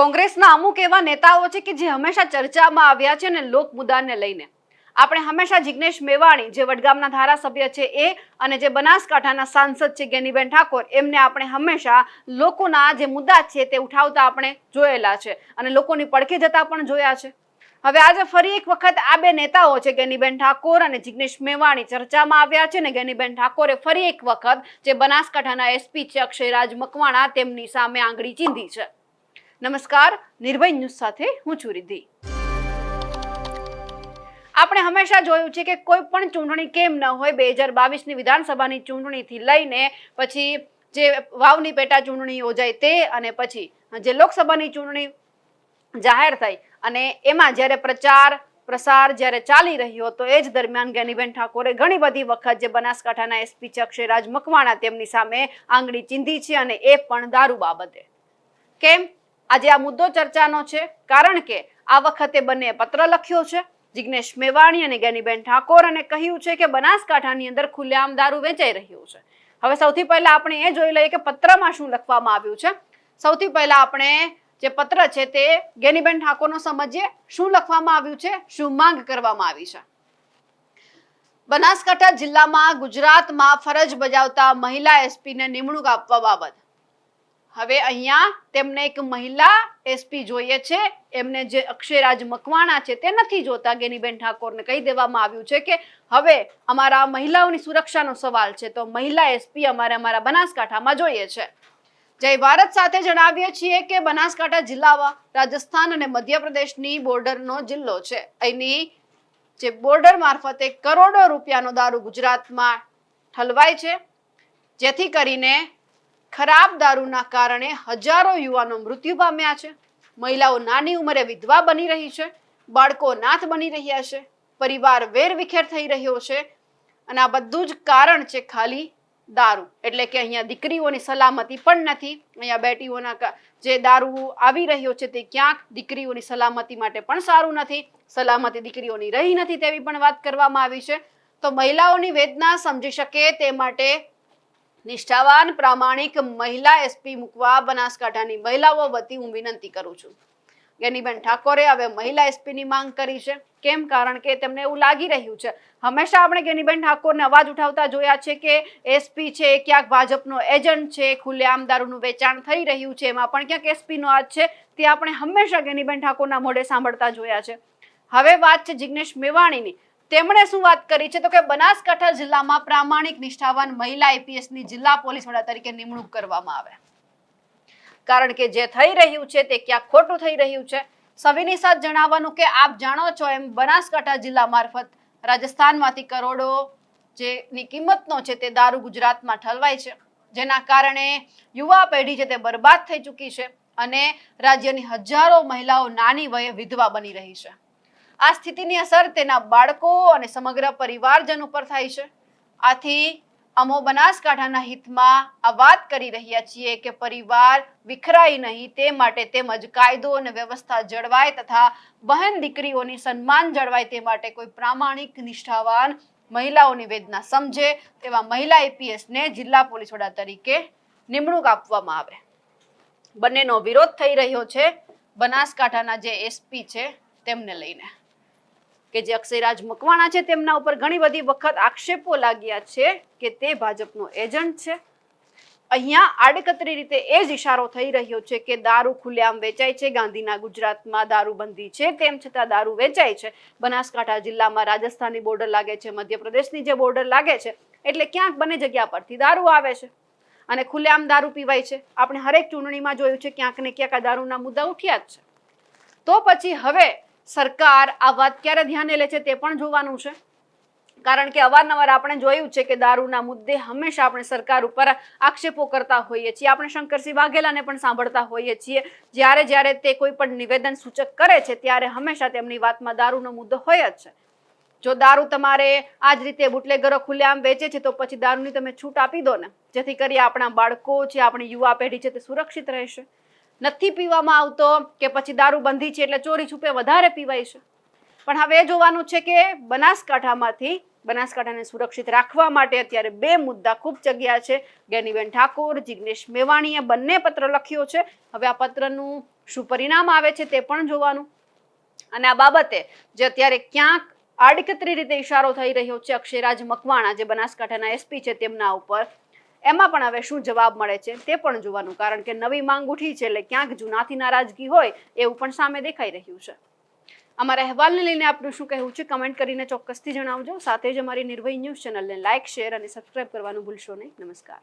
કોંગ્રેસના અમુક એવા નેતાઓ છે કે જે હંમેશા ચર્ચામાં આવ્યા છે ને લોક મુદ્દાને લઈને. આપણે હંમેશા જિગ્નેશ મેવાણી, જે વડગામના ધારાસભ્ય છે એ, અને જે બનાસકાંઠાના સાંસદ છે ગેનીબેન ઠાકોર, એમને આપણે હંમેશા લોકોના જે મુદ્દા છે તે ઉઠાવતા આપણે જોયેલા છે અને લોકોની પડખે જતા પણ જોયા છે. હવે આજે ફરી એક વખત આ બે નેતાઓ છે, ગેનીબેન ઠાકોર અને જિગ્નેશ મેવાણી, ચર્ચામાં આવ્યા છે ને ગેનીબેન ઠાકોરે ફરી એક વખત જે બનાસકાંઠાના એસપી છે અક્ષયરાજ મકવાણા તેમની સામે આંગળી ચીંધી છે. નમસ્કાર, નિર્ભય ન્યૂઝ સાથે હું છું રિદ્ધિ. આપણે હંમેશા જોયું છે કે કોઈ પણ ચૂંટણી કેમ ન હોય, બે હજાર બાવીસની વિધાનસભાની ચૂંટણીથી લઈને પછી જે વાવની પેટા ચૂંટણી યોજાય તે અને પછી જે લોકસભાની ચૂંટણી જાહેર થઈ અને એમાં જ્યારે પ્રચાર, પ્રસાર જ્યારે ચાલી રહ્યો હતો, એ જ દરમિયાન જ્ઞાનીબેન ઠાકોરે ઘણી બધી વખત જે બનાસકાંઠાના એસપી છે અક્ષયરાજ મકવાણા તેમની સામે આંગળી ચીંધી છે અને એ પણ દારૂ બાબતે. કેમ? આજે આ મુદ્દો ચર્ચાનો છે, કારણ કે આ વખતે બંને પત્ર લખ્યો છે. જિગ્નેશ મેવાણી અને જ્ઞાનીબેન ઠાકોર અને કહ્યું છે કે બનાસકાંઠાની અંદર ખુલ્લેઆમ દારૂ વેચાઈ રહ્યું છે. હવે સૌથી પહેલા આપણે એ જોઈ લઈએ કે પત્રમાં શું લખવામાં આવ્યું છે. સૌથી પહેલા આપણે જે પત્ર છે તે જ્ઞાનીબેન ઠાકોરનો સમજીએ. શું લખવામાં આવ્યું છે? શું માંગ કરવામાં આવી છે? બનાસકાંઠા જિલ્લામાં ગુજરાતમાં ફરજ બજાવતા મહિલા એસપીને નિમણૂક આપવા બાબત. હવે અહીંયા તેમને એક મહિલા એસપી જોઈએ છે. એમને જે અક્ષયરાજ મકવાણા છે તે નથી જોતા. ગેનીબેન ઠાકોરને કહી દેવામાં આવ્યું છે કે હવે અમારા મહિલાઓની સુરક્ષાનો સવાલ છે. તો મહિલા એસપી અમારે અમારા બનાસકાંઠામાં જોઈએ છે. જય ભારત સાથે જણાવીએ છીએ કે બનાસકાંઠા જિલ્લામાં રાજસ્થાન અને મધ્યપ્રદેશની બોર્ડરનો જિલ્લો છે. અહીંની જે બોર્ડર મારફતે કરોડો રૂપિયાનો દારૂ ગુજરાતમાં ઠલવાય છે. જેથી કરીને ખરાબ દારૂના કારણે હજારો યુવાનો મૃત્યુ પામ્યા છે. મહિલાઓ નાની ઉંમરે વિધવા બની રહી છે. બાળકો નાથ બની રહ્યા છે. પરિવાર વેરવિખેર થઈ રહ્યો છે. અને આ બધું જ કારણ છે ખાલી દારૂ. એટલે કે અહીંયા દીકરીઓની સલામતી પણ નથી. અહીંયા બેટીઓના જે દારૂ આવી રહ્યો છે તે ક્યાંક દીકરીઓની સલામતી માટે પણ સારું નથી. સલામતી દીકરીઓની રહી નથી તેવી પણ વાત કરવામાં આવી છે. તો મહિલાઓની વેદના સમજી શકે તે માટે નિષ્ઠાવાન પ્રામાણિક મહિલા એસપી મૂકવા બનાસકાંઠાની મહિલાઓ વતી હું વિનંતી કરું છું. જ્ઞાનીબેન ઠાકોરે હવે મહિલા એસપીની માંગ કરી છે. કેમ? કારણ કે તેમને એવું લાગી રહ્યું છે. હંમેશા આપણે જ્ઞાનીબેન ઠાકોરને અવાજ ઉઠાવતા જોયા છે કે એસપી છે, ક્યાંક ભાજપનો એજન્ટ છે ખુલ્લેઆમ દારૂનું વેચાણ થઈ રહ્યું છે, એમાં પણ ક્યાંક એસપીનો હાથ છે. તે આપણે હંમેશા જ્ઞાનીબેન ઠાકોરના મોઢે સાંભળતા જોયા છે. હવે વાત છે જિગ્નેશ મેવાણીની. તેમણે શું વાત કરી છે? તો કે બનાસકાંઠા જિલ્લામાં પ્રામાણિક નિષ્ઠાવાન મહિલા આઈપીએસની જિલ્લા પોલીસ વડા તરીકે નિમણૂક કરવામાં આવે. કારણ કે જે થઈ રહ્યું છે તે ક્યાંક ખોટું થઈ રહ્યું છે. સવિની સાથ જણાવવાનું કે આપ જાણો છો એમ બનાસકાંઠા જિલ્લા મારફત રાજસ્થાનમાંથી કરોડો જેની કિંમતનો છે તે દારૂ ગુજરાતમાં ઠલવાય છે. જેના કારણે યુવા પેઢી છે તે બરબાદ થઈ ચૂકી છે અને રાજ્યની હજારો મહિલાઓ નાની વયે વિધવા બની રહી છે. આ સ્થિતિની અસર તેના બાળકો અને સમગ્ર પરિવારજન ઉપર થાય છે. આથી અમો બનાસકાંઠાના હિતમાં આ વાત કરી રહ્યા છીએ કે પરિવાર વિખરાય નહીં તે માટે તેમજ કાયદો અને વ્યવસ્થા જળવાય તથા બહેન દીકરીઓની સન્માન જળવાય તે માટે કોઈ પ્રામાણિક નિષ્ઠાવાન મહિલાઓની વેદના સમજે તેવા મહિલા એપીએસને જિલ્લા પોલીસ વડા તરીકે નિમણૂક આપવામાં આવે. બંનેનો વિરોધ થઈ રહ્યો છે. બનાસકાંઠાના જે એસપી છે તેમને લઈને. કે જે અક્ષયરાજ મકવાણા છે તેમના ઉપર ઘણી બધી વખત આક્ષેપો લાગ્યા છે કે તે ભાજપનો એજન્ટ છે. અહીંયા આડકતરી રીતે એ જ ઇશારો થઈ રહ્યો છે કે દારૂ ખુલ્લેઆમ વેચાય છે, ગાંધીના ગુજરાતમાં દારૂબંધી છે, તેમ છતાં દારૂ વેચાય છે. બનાસકાંઠા જિલ્લામાં રાજસ્થાનની બોર્ડર લાગે છે, મધ્યપ્રદેશની જે બોર્ડર લાગે છે, એટલે ક્યાંક બંને જગ્યા પરથી દારૂ આવે છે અને ખુલ્લેઆમ દારૂ પીવાય છે. આપણે હરેક ચૂંટણીમાં જોયું છે ક્યાંક ને ક્યાંક આ દારૂના મુદ્દા ઉઠ્યા જ છે. તો પછી હવે સરકાર આ વાત ક્યારે ધ્યાને લે છે તે પણ જોવાનું છે. કારણ કે અવારનવાર આપણે જોયું છે કે દારૂના મુદ્દે હંમેશા આપણે સરકાર ઉપર આક્ષેપો કરતા હોઈએ છીએ. આપણે શંકરસિંહ વાઘેલાને પણ સાંભળતા હોઈએ છીએ. જ્યારે જ્યારે તે કોઈ પણ નિવેદન સૂચક કરે છે, ત્યારે હંમેશા તેમની વાતમાં દારૂનો મુદ્દો હોય જ છે. જો દારૂ તમારે આ જ રીતે બુટલેગરો ખુલ્લેઆમ વેચે છે, તો પછી દારૂની તમે છૂટ આપી દો ને. જેથી કરી આપણા બાળકો છે, આપણી યુવા પેઢી છે તે સુરક્ષિત રહેશે. નથી પીવામાં આવતો, કે પછી દારૂ બંધી છે એટલે ચોરી છુપે વધારે પીવાય છે. પણ હવે જોવાનું છે કે બનાસકાંઠામાંથી, બનાસકાંઠાને સુરક્ષિત રાખવા માટે અત્યારે બે મુદ્દા ખૂબ જગ્યા છે. જ્ઞાનીબેન ઠાકોર, જિગ્નેશ મેવાણીએ બંને પત્ર લખ્યો છે. હવે આ પત્રનું શું પરિણામ આવે છે તે પણ જોવાનું. અને આ બાબતે જે અત્યારે ક્યાંક આડકતરી રીતે ઇશારો થઈ રહ્યો છે અક્ષયરાજ મકવાણા, જે બનાસકાંઠાના એસપી છે, તેમના ઉપર એમાં પણ હવે શું જવાબ મળે છે તે પણ જોવાનું, કારણ કે નવી માંગ ઉઠી છે એટલે ક્યાંક જૂનાથી નારાજગી હોય એવું પણ સામે દેખાઈ રહ્યું છે. અમારા અહેવાલને લઈને આપનું શું કહેવું છે કમેન્ટ કરીને ચોક્કસથી જણાવજો. સાથે જ અમારી નિર્ભય ન્યૂઝ ચેનલને લાઇક શેર અને સબસ્ક્રાઇબ કરવાનું ભૂલશો નહીં. નમસ્કાર.